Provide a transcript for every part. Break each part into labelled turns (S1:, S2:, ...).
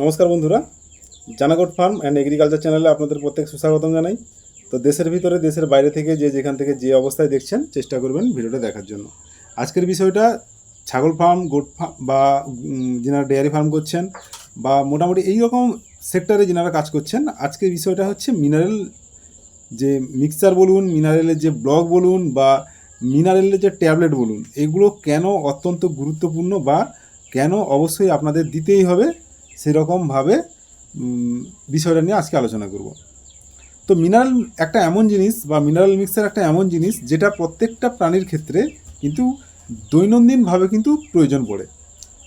S1: নমস্কার বন্ধুরা। জানাগট farm and agriculture চ্যানেলে আপনাদের প্রত্যেক সুস্বাগতম জানাই। তো দেশের ভিতরে, দেশের বাইরে থেকে যে যেখান থেকে যে অবস্থায় দেখছেন, চেষ্টা করবেন ভিডিওটা দেখার জন্য। আজকের বিষয়টা, ছাগল ফার্ম, গোট ফার্ম বা যিনারা ডেয়ারি ফার্ম করছেন বা মোটামুটি এই রকম সেক্টরে যিনারা কাজ করছেন, আজকের বিষয়টা হচ্ছে মিনারেল যে মিক্সচার বলুন, মিনারেলের যে ব্লক বলুন বা মিনারেলের যে ট্যাবলেট বলুন, এগুলো কেন অত্যন্ত গুরুত্বপূর্ণ বা কেন অবশ্যই আপনাদের দিতেই হবে সেরকমভাবে বিষয়টা নিয়ে আজকে আলোচনা করব। তো মিনারেল একটা এমন জিনিস বা মিনারেল মিক্সার একটা এমন জিনিস যেটা প্রত্যেকটা প্রাণীর ক্ষেত্রে কিন্তু দৈনন্দিনভাবে কিন্তু প্রয়োজন পড়ে।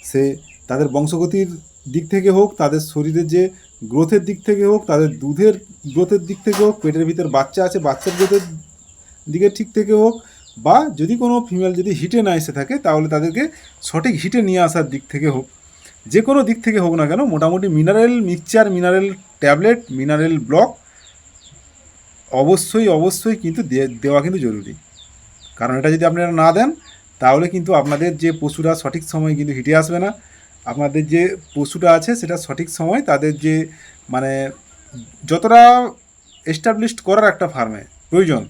S1: সে তাদের বংশগতির দিক থেকে হোক, তাদের শরীরের যে গ্রোথের দিক থেকে হোক, তাদের দুধের গ্রোথের দিক থেকে হোক, পেটের ভিতর বাচ্চা আছে, বাচ্চার গ্রোথের দিকে ঠিক থেকে হোক, বা যদি কোনো ফিমেল যদি হিটে না এসে থাকে, তাহলে তাদেরকে সঠিক হিটে নিয়ে আসার দিক থেকে হোক যে কোনো দিক থেকে হোক না কেন, মোটামুটি mineral mixture mineral tablet mineral block অবশ্যই অবশ্যই কিন্তু দেওয়া কিন্তু জরুরি। কারণ এটা যদি আপনারা না দেন, তাহলে কিন্তু আপনাদের যে পশুরা সঠিক সময়ে কিন্তু হিটে আসবে না। আপনাদের যে পশুটা আছে, সেটা সঠিক সময় তাদের যে মানে যতটা এস্টাবলিশড করার একটা ফার্মে প্রয়োজন,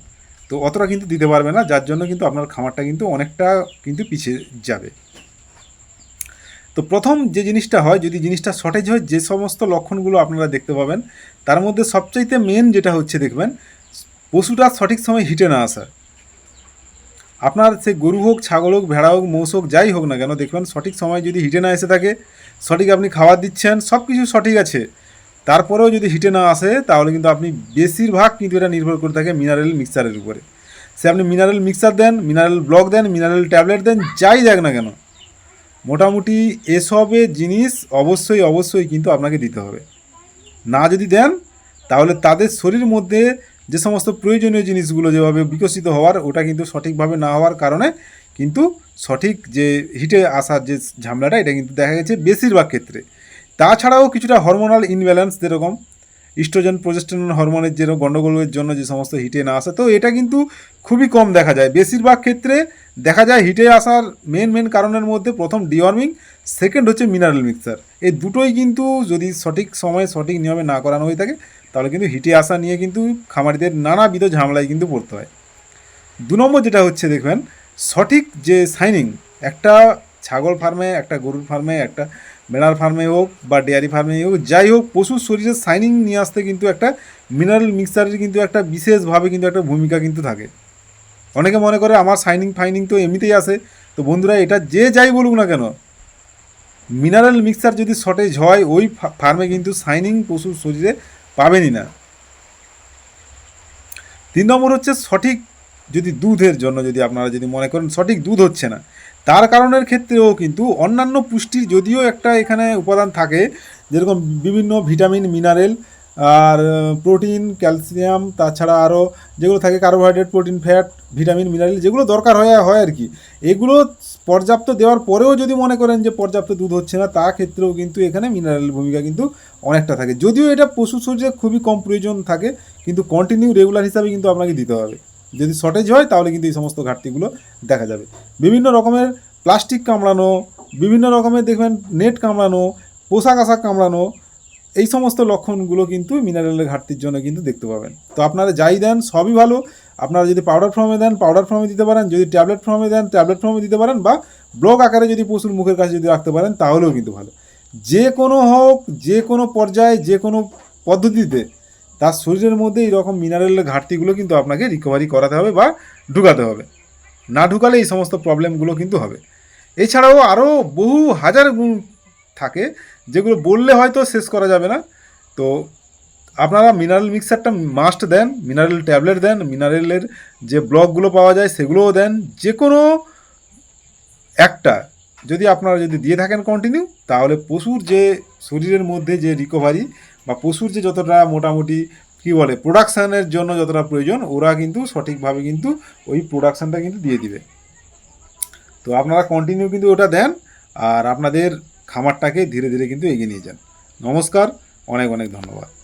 S1: তো অতটা কিন্তু দিতে পারবে না। যার জন্য কিন্তু আপনার খামারটা কিন্তু অনেকটা কিন্তু পিছিয়ে যাবে। তো প্রথম যে জিনিসটা হয়, যদি জিনিসটা শর্টেজ হয়, যে সমস্ত লক্ষণগুলো আপনারা দেখতে পাবেন, তার মধ্যে সবচাইতে মেন যেটা হচ্ছে দেখবেন, পশুটা সঠিক সময় হিটে না আসা। আপনার সে গরু হোক, ছাগল হোক, ভেড়া হোক মোষ হোক, যাই হোক না কেন, দেখবেন সঠিক সময় যদি হিটে না এসে থাকে, সঠিক আপনি খাবার দিচ্ছেন সব কিছু সঠিক আছে। তারপরেও যদি হিটে না আসে, তাহলে কিন্তু আপনি বেশিরভাগ কিন্তু এটা নির্ভর করে থাকে মিনারেল মিক্সচারের উপরে। সে আপনি মিনারেল মিক্সার দেন মিনারেল ব্লক দেন মিনারেল ট্যাবলেট দেন, যাই দেখ না কেন মোটামুটি এসবের জিনিস অবশ্যই অবশ্যই কিন্তু আপনাকে দিতে হবে। না যদি দেন, তাহলে তাদের শরীর মধ্যে যে সমস্ত প্রয়োজনীয় জিনিসগুলো যেভাবে বিকশিত হওয়ার, ওটা কিন্তু সঠিকভাবে না হওয়ার কারণে কিন্তু সঠিক যে হিটে আসার যে ঝামেলাটা, এটা কিন্তু দেখা গেছে বেশিরভাগ ক্ষেত্রে। তাছাড়াও কিছুটা হরমোনাল ইনব্যালেন্স যেরকম ইস্ট্রোজেন প্রজেস্টেরন হরমোনের যে গণ্ডগোলের জন্য যে সমস্ত হিটে না আসে, তো এটা কিন্তু খুবই কম দেখা যায়। বেশিরভাগ ক্ষেত্রে দেখা যায় হিটে আসার মেন মেন কারণের মধ্যে প্রথম ডিওয়ার্মিং সেকেন্ড হচ্ছে মিনারেল মিক্সার এই দুটোই কিন্তু যদি সঠিক সময়ে সঠিক নিয়মে না করানো হয়ে থাকে, তাহলে কিন্তু হিটে আসা নিয়ে কিন্তু খামারিদের নানাবিধ ঝামেলায় কিন্তু পড়তে হয়। দু নম্বর যেটা হচ্ছে দেখবেন, সঠিক যে সাইনিং একটা ছাগল ফার্মে একটা গরুর ফার্মে একটা বেড়ার ফার্মে হোক বা ডেয়ারি ফার্মে হোক, যাই হোক পশুর শরীরে সাইনিং নিয়ে আসতে কিন্তু একটা মিনারেল মিক্সচারের কিন্তু একটা বিশেষভাবে কিন্তু একটা ভূমিকা কিন্তু থাকে। অনেকে মনে করে আমার সাইনিং ফাইনিং তো এমনিতেই আসে, তো বন্ধুরা এটা যে যাই বলুক না কেন মিনারেল মিক্সচার যদি শর্টেজ হয়, ওই ফার্মে কিন্তু সাইনিং পশুর শরীরে পাবেনই না। তিন নম্বর হচ্ছে সঠিক যদি দুধের জন্য যদি আপনারা যদি মনে করেন সঠিক দুধ হচ্ছে না, তার কারণের ক্ষেত্রেও কিন্তু অন্যান্য পুষ্টির যদিও একটা এখানে উপাদান থাকে, যেরকম বিভিন্ন ভিটামিন, মিনারেল, আর প্রোটিন, ক্যালসিয়াম, তাছাড়া আরও যেগুলো থাকে carbohydrate, protein, fat, vitamin, mineral যেগুলো দরকার হয় হয় আর কি। এগুলো পর্যাপ্ত দেওয়ার পরেও যদি মনে করেন যে পর্যাপ্ত দুধ হচ্ছে না, তা ক্ষেত্রেও কিন্তু এখানে মিনারেল ভূমিকা কিন্তু অনেকটা থাকে। যদিও এটা পশু শরীরে খুবই কম প্রয়োজন থাকে, কিন্তু কন্টিনিউ রেগুলার হিসাবে কিন্তু আপনাকে দিতে হবে। যদি শর্টেজ হয়, তাহলে কিন্তু এই সমস্ত ঘাটতিগুলো দেখা যাবে। বিভিন্ন রকমের প্লাস্টিক কামড়ানো, বিভিন্ন রকমের দেখবেন নেট কামড়ানো, পোশাক আশাক কামড়ানো, এই সমস্ত লক্ষণগুলো কিন্তু মিনারেলের ঘাটতির জন্য কিন্তু দেখতে পাবেন। তো আপনারা যাই দেন, সবই ভালো। আপনারা যদি পাউডার ফর্মে দেন পাউডার ফর্মে দিতে পারেন। যদি ট্যাবলেট ফর্মে দেন ট্যাবলেট ফর্মে দিতে পারেন বা ব্লক আকারে যদি পশুর মুখের কাছে যদি রাখতে পারেন, তাহলেও কিন্তু ভালো। যে কোনো হোক, যে কোনো পর্যায়ে, যে কোনো পদ্ধতিতে তার শরীরের মধ্যে এইরকম মিনারেলের ঘাটতিগুলো কিন্তু আপনাকে রিকভারি করাতে হবে বা ঢুকাতে হবে। না ঢুকালে এই সমস্ত প্রবলেমগুলো কিন্তু হবে। এছাড়াও আরও বহু হাজার গুণ থাকে যেগুলো বললে হয়তো শেষ করা যাবে না। তো আপনারা মিনারেল মিক্সারটা মাস্ট দেন মিনারেল ট্যাবলেট দেন মিনারেলের যে ব্লকগুলো পাওয়া যায় সেগুলোও দেন। যে কোনো একটা যদি আপনারা যদি দিয়ে থাকেন কন্টিনিউ তাহলে পশুর যে শরীরের মধ্যে যে রিকভারি বা পশুর যে যতটা মোটামুটি কী বলে প্রোডাকশানের জন্য যতটা প্রয়োজন, ওরা কিন্তু সঠিকভাবে কিন্তু ওই প্রোডাকশানটা কিন্তু দিয়ে দিবে। তো আপনারা কন্টিনিউ কিন্তু ওটা দেন, আর আপনাদের খামারটাকে ধীরে ধীরে কিন্তু এগিয়ে নিয়ে যান। নমস্কার, অনেক অনেক ধন্যবাদ।